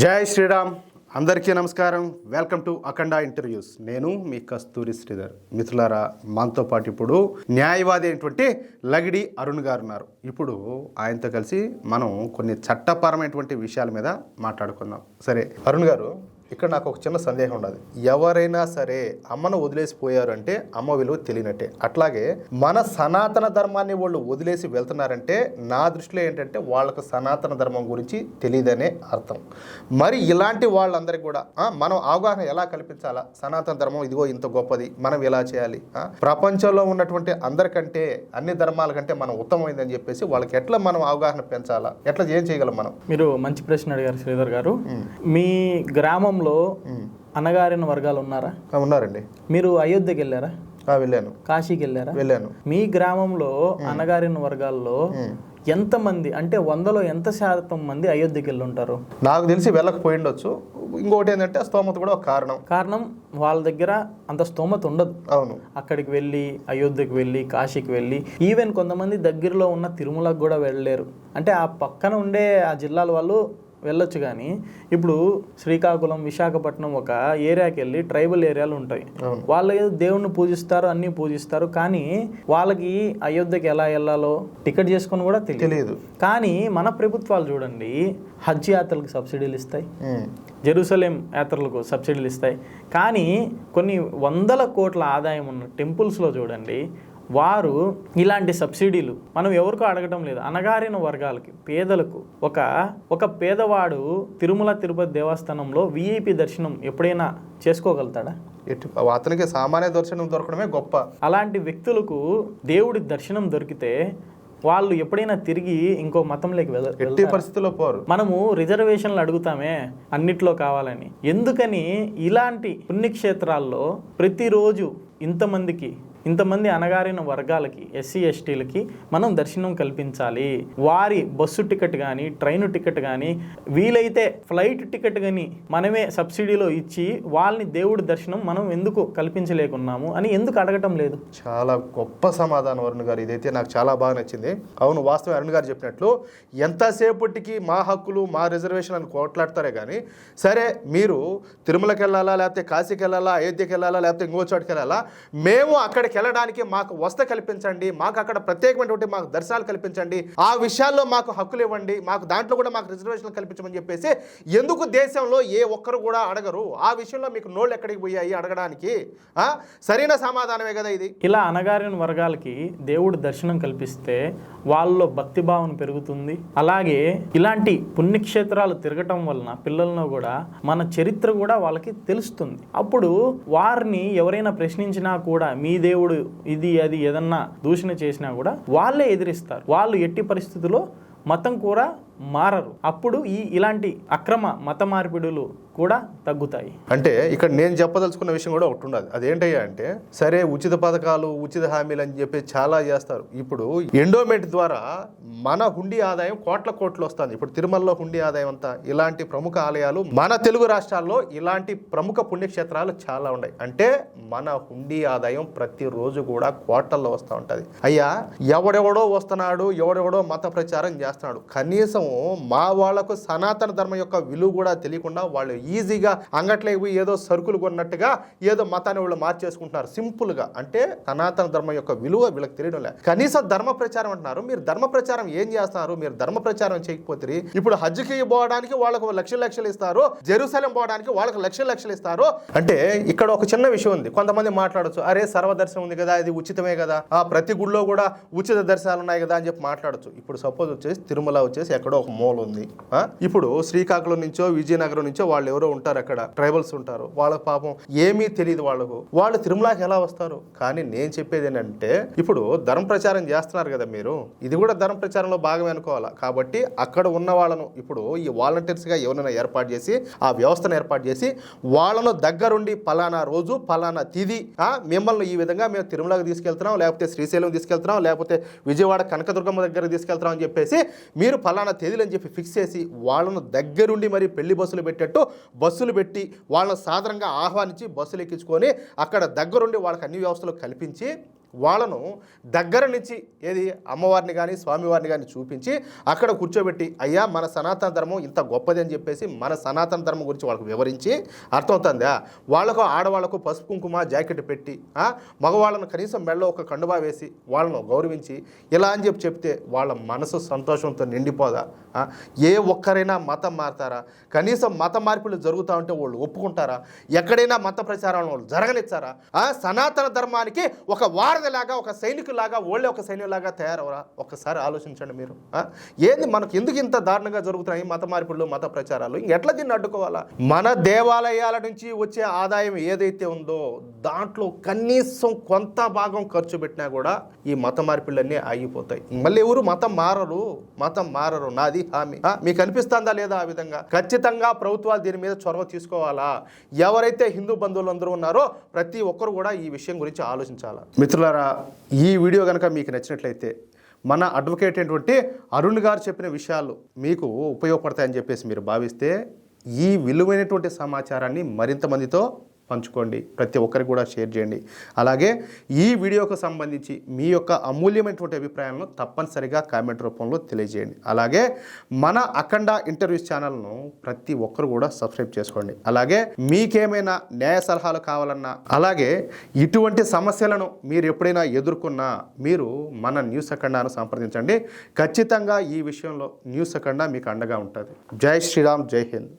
జై శ్రీరామ్. అందరికీ నమస్కారం. వెల్కమ్ టు అఖండ ఇంటర్వ్యూస్ నేను మీ కస్తూరి శ్రీధర్. మిత్రులారా మనతో పాటు ఇప్పుడు న్యాయవాది అయినటువంటి లగిడి అరుణ్ గారు ఉన్నారు. ఇప్పుడు ఆయనతో కలిసి మనం కొన్ని చట్టపరమైనటువంటి విషయాల మీద మాట్లాడుకుందాం. సరే అరుణ్ గారు ఇక్కడ నాకు ఒక చిన్న సందేహం ఉండదు ఎవరైనా సరే అమ్మను వదిలేసిపోయారు అంటే అమ్మ విలువ తెలియనట్టే. అట్లాగే మన సనాతన ధర్మాన్ని వాళ్ళు వదిలేసి వెళ్తున్నారంటే నా దృష్టిలో ఏంటంటే వాళ్ళకు సనాతన ధర్మం గురించి తెలియదనే అర్థం. మరి ఇలాంటి వాళ్ళందరికీ కూడా మనం అవగాహన ఎలా కల్పించాలా? సనాతన ధర్మం ఇదిగో ఇంత గొప్పది మనం ఎలా చేయాలి? ప్రపంచంలో ఉన్నటువంటి అందరికంటే అన్ని ధర్మాల కంటే మనం ఉత్తమమైందని చెప్పేసి వాళ్ళకి ఎట్లా మనం అవగాహన పెంచాలా? ఎట్లా ఏం చేయగలం మనం? మీరు మంచి ప్రశ్న అడిగారు శ్రీధర్ గారు. మీ గ్రామంలో అన్నగారిన వర్గాలు ఉన్నారా? ఉన్నారండి. మీరు అయోధ్యకి వెళ్ళారా? వెళ్ళాను. కాశీకి వెళ్ళారా? వెళ్ళాను. మీ గ్రామంలో అన్నగారిన వర్గాల్లో ఎంతమంది అంటే వందలో ఎంత శాతం మంది అయోధ్యకి వెళ్ళి ఉంటారు నాకు తెలిసి వెళ్ళకపోయి ఉండొచ్చు ఇంకోటి ఏంటంటే స్తోమత కూడా ఒక కారణం. కారణం వాళ్ళ దగ్గర అంత స్తోమత ఉండదు. అవును. అక్కడికి వెళ్ళి అయోధ్యకి వెళ్ళి కాశీకి వెళ్ళి ఈవెన్ కొంతమంది దగ్గరలో ఉన్న తిరుమలకు కూడా వెళ్ళలేరు. అంటే ఆ పక్కన ఉండే ఆ జిల్లాల వాళ్ళు వెళ్ళొచ్చు కానీ ఇప్పుడు శ్రీకాకుళం విశాఖపట్నం ఒక ఏరియాకి వెళ్ళి ట్రైబల్ ఏరియాలు ఉంటాయి. వాళ్ళు ఏదో దేవుణ్ణి పూజిస్తారు అన్నీ పూజిస్తారు కానీ వాళ్ళకి అయోధ్యకి ఎలా వెళ్ళాలో టికెట్ చేసుకొని కూడా తెలియదు. కానీ మన ప్రభుత్వాలు చూడండి హజ్ యాత్రలకు సబ్సిడీలు ఇస్తాయి. జెరూసలేం యాత్రలకు సబ్సిడీలు ఇస్తాయి. కానీ కొన్ని వందల కోట్ల ఆదాయం ఉన్న టెంపుల్స్లో చూడండి వారు ఇలాంటి సబ్సిడీలు మనం ఎవరికో అడగటం లేదు. అనగారిన వర్గాలకి పేదలకు. ఒక ఒక పేదవాడు తిరుమల తిరుపతి దేవస్థానంలో విఐపి దర్శనం ఎప్పుడైనా చేసుకోగలుగుతాడా? ఎటు అతనికి సామాన్య దర్శనం దొరకడమే గొప్ప. అలాంటి వ్యక్తులకు దేవుడి దర్శనం దొరికితే వాళ్ళు ఎప్పుడైనా తిరిగి ఇంకో మతంలోకి వెళ్ళ ఎట్టి పరిస్థితుల్లో పోరు. మనము రిజర్వేషన్లు అడుగుతామే అన్నిట్లో కావాలని. ఎందుకని ఇలాంటి పుణ్యక్షేత్రాల్లో ప్రతిరోజు ఇంతమందికి ఇంతమంది అనగారిన వర్గాలకి ఎస్సీ ఎస్టీలకి మనం దర్శనం కల్పించాలి. వారి బస్సు టికెట్ కానీ ట్రైన్ టికెట్ కానీ వీలైతే ఫ్లైట్ టికెట్ కానీ మనమే సబ్సిడీలో ఇచ్చి వాళ్ళని దేవుడి దర్శనం మనం ఎందుకు కల్పించలేకున్నాము అని ఎందుకు అడగటం లేదు? చాలా గొప్ప సమాధానం అరుణ్ గారు. ఇదైతే నాకు చాలా బాగా నచ్చింది. అవును వాస్తవం అరుణ్ గారు చెప్పినట్లు ఎంతసేపటికి మా హక్కులు మా రిజర్వేషన్ అని కోట్లాడతారే కానీ సరే మీరు తిరుమలకి వెళ్ళాలా లేకపోతే కాశీకి వెళ్ళాలా అయోధ్యకి వెళ్ళాలా లేకపోతే ఇంకో చోటుకి వెళ్ళాలా మేము అక్కడికి వెళ్ళడానికి మాకు వస్త కల్పించండి మాకు అక్కడ ప్రత్యేకమైనటువంటి మాకు దర్శనాలు కల్పించండి ఆ విషయాల్లో మాకు హక్కులు ఇవ్వండి మాకు దాంట్లో కూడా మాకు రిజర్వేషన్లు కల్పించమని చెప్పేసి ఎందుకు దేశంలో ఏ ఒక్కరు కూడా అడగరు? ఆ విషయంలో మీకు నోళ్ళు ఎక్కడికి పోయాయి అడగడానికి? సరైన సమాధానమే కదా ఇది. ఇలా అనగారిన వర్గాలకి దేవుడి దర్శనం కల్పిస్తే వాళ్ళలో భక్తి భావన పెరుగుతుంది. అలాగే ఇలాంటి పుణ్యక్షేత్రాలు తిరగటం వలన పిల్లలను కూడా మన చరిత్ర కూడా వాళ్ళకి తెలుస్తుంది. అప్పుడు వారిని ఎవరైనా ప్రశ్నించినా కూడా మీ దేవుడు ఇది అది ఏదన్నా దూషణ చేసినా కూడా వాళ్ళే ఎదిరిస్తారు. వాళ్ళు ఎట్టి పరిస్థితుల్లో మతం కూడా మారరు. అప్పుడు ఈ ఇలాంటి అక్రమ మత మార్పిడులు కూడా తగ్గుతాయి. అంటే ఇక్కడ నేను చెప్పదలుచుకున్న విషయం కూడా ఒకటి ఉండదు అదేంటయ్యా అంటే సరే ఉచిత పథకాలు ఉచిత హామీలు అని చెప్పి చాలా చేస్తారు. ఇప్పుడు ఎండోమెంట్ ద్వారా మన హుండీ ఆదాయం కోట్ల కోట్లు వస్తుంది. ఇప్పుడు తిరుమలలో హుండీ ఆదాయం అంతా ఇలాంటి ప్రముఖ ఆలయాలు మన తెలుగు రాష్ట్రాల్లో ఇలాంటి ప్రముఖ పుణ్యక్షేత్రాలు చాలా ఉన్నాయి. అంటే మన హుండీ ఆదాయం ప్రతిరోజు కూడా కోట్లలో వస్తూ ఉంటుంది. అయ్యా ఎవడెవడో వస్తున్నాడు ఎవడెవడో మత ప్రచారం చేస్తున్నాడు. కనీసం మా వాళ్ళకు సనాతన ధర్మం యొక్క విలువ కూడా తెలియకుండా వాళ్ళు ఈజీగా అంగట్లో పోయి ఏదో సరుకులు కొన్నట్టుగా ఏదో మతాన్ని వాళ్ళు మార్చేసుకుంటున్నారు. సింపుల్గా. అంటే సనాతన ధర్మం యొక్క విలువ వీళ్ళకి తెలియడం లేదు. కనీసం ధర్మ ప్రచారం అంటున్నారు. మీరు ధర్మ ప్రచారం ఏం చేస్తున్నారు? మీరు ధర్మ ప్రచారం చేయకపోతే ఇప్పుడు హజ్కి పోవడానికి వాళ్ళకు లక్షల లక్షలు ఇస్తారు. జెరూసలం పోవడానికి వాళ్ళకి లక్షల లక్షలు ఇస్తారు. అంటే ఇక్కడ ఒక చిన్న విషయం ఉంది. కొంతమంది మాట్లాడొచ్చు. అరే సర్వదర్శనం ఉంది కదా ఇది ఉచితమే కదా. ఆ ప్రతి గుడిలో కూడా ఉచిత దర్శనాలు ఉన్నాయి కదా అని చెప్పి మాట్లాడొచ్చు. ఇప్పుడు సపోజ్ వచ్చేసి తిరుమల వచ్చేసి ఎక్కడో ఒక మూల ఉంది. ఇప్పుడు శ్రీకాకుళం నుంచో విజయనగరం నుంచో వాళ్ళు ఎవరో ఉంటారు అక్కడ ట్రైబల్స్ ఉంటారు. వాళ్ళ పాపం ఏమీ తెలియదు వాళ్ళకు. వాళ్ళు తిరుమలకి ఎలా వస్తారు? కానీ నేను చెప్పేది ఏంటంటే ఇప్పుడు ధర్మ ప్రచారం చేస్తున్నారు కదా మీరు ఇది కూడా ధర్మ ప్రచారంలో భాగమే అనుకోవాలా? కాబట్టి అక్కడ ఉన్న వాళ్ళను ఇప్పుడు ఈ వాలంటీర్స్గా ఎవరైనా ఏర్పాటు చేసి ఆ వ్యవస్థను ఏర్పాటు చేసి వాళ్ళను దగ్గరుండి పలానా రోజు పలానా తిది మిమ్మల్ని ఈ విధంగా మేము తిరుమలకి తీసుకెళ్తున్నాం లేకపోతే శ్రీశైలం తీసుకెళ్తున్నాం లేకపోతే విజయవాడ కనకదుర్గమ్మ దగ్గర తీసుకెళ్తున్నాం అని చెప్పేసి మీరు పలానా తేదీలు అని చెప్పి ఫిక్స్ చేసి వాళ్ళను దగ్గరుండి మరి పెళ్ళి బస్సులు పెట్టేట్టు బస్సులు పెట్టి వాళ్ళని సాధారణంగా ఆహ్వానించి బస్సులు ఎక్కించుకొని అక్కడ దగ్గరుండి వాళ్ళకి అన్ని వ్యవస్థలు కల్పించి వాళ్ళను దగ్గర నుంచి ఏది అమ్మవారిని కానీ స్వామివారిని కానీ చూపించి అక్కడ కూర్చోబెట్టి అయ్యా మన సనాతన ధర్మం ఇంత గొప్పది అని చెప్పేసి మన సనాతన ధర్మం గురించి వాళ్ళకు వివరించి అర్థమవుతుందా? వాళ్ళకు ఆడవాళ్ళకు పసుపు కుంకుమ జాకెట్ పెట్టి మగవాళ్ళను కనీసం మెడలో ఒక కండువా వేసి వాళ్ళను గౌరవించి ఇలా అని చెప్పి చెప్తే వాళ్ళ మనసు సంతోషంతో నిండిపోదా? ఏ ఒక్కరైనా మతం మారుతారా? కనీసం మత మార్పులు జరుగుతూ ఉంటే వాళ్ళు ఒప్పుకుంటారా? ఎక్కడైనా మత ప్రచారాలను వాళ్ళు జరగనిచ్చారా సనాతన ధర్మానికి ఒక లాగా ఒక సైనికులాగా వాళ్ళే ఒక సైన్యులాగా తయారవరా? ఒకసారి ఆలోచించండి మీరు. ఏంది మనకు ఎందుకు ఇంత దారుణంగా జరుగుతున్నాయి మత మార్పులు మత ప్రచారాలు? ఇంకెట్లా దీన్ని అడ్డుకోవాలా? మన దేవాలయాల నుంచి వచ్చే ఆదాయం ఏదైతే ఉందో దాంట్లో కనీసం కొంత భాగం ఖర్చు పెట్టినా కూడా ఈ మత మార్పులన్నీ ఆగిపోతాయి. మళ్ళీ ఎవరు మతం మారరు? మతం మారరు. నాది హామీ. మీకు అనిపిస్తుందా లేదా ఆ విధంగా? ఖచ్చితంగా ప్రభుత్వాలు దీని మీద చొరవ తీసుకోవాలా? ఎవరైతే హిందూ బంధువులు అందరూ ఉన్నారో ప్రతి ఒక్కరు కూడా ఈ విషయం గురించి ఆలోచించాలా? మిత్రుల మిత్రులారా ఈ వీడియో కనుక మీకు నచ్చినట్లయితే మన అడ్వకేట్ అయినటువంటి అరుణ్ గారు చెప్పిన విషయాలు మీకు ఉపయోగపడతాయని చెప్పేసి మీరు భావిస్తే ఈ విలువైనటువంటి సమాచారాన్ని మరింత మందితో పంచుకోండి. ప్రతి ఒక్కరికి కూడా షేర్ చేయండి. అలాగే ఈ వీడియోకు సంబంధించి మీ యొక్క అమూల్యమైనటువంటి అభిప్రాయాలను తప్పనిసరిగా కామెంట్ రూపంలో తెలియజేయండి. అలాగే మన అఖండ ఇంటర్వ్యూస్ ఛానల్ను ప్రతి ఒక్కరు కూడా సబ్స్క్రైబ్ చేసుకోండి. అలాగే మీకేమైనా న్యాయ సలహాలు కావాలన్నా అలాగే ఇటువంటి సమస్యలను మీరు ఎప్పుడైనా ఎదుర్కొన్నా మీరు మన న్యూస్ అఖండాను సంప్రదించండి. ఖచ్చితంగా ఈ విషయంలో న్యూస్ అఖండ మీకు అండగా ఉంటుంది. జై శ్రీరామ్ జై హింద్.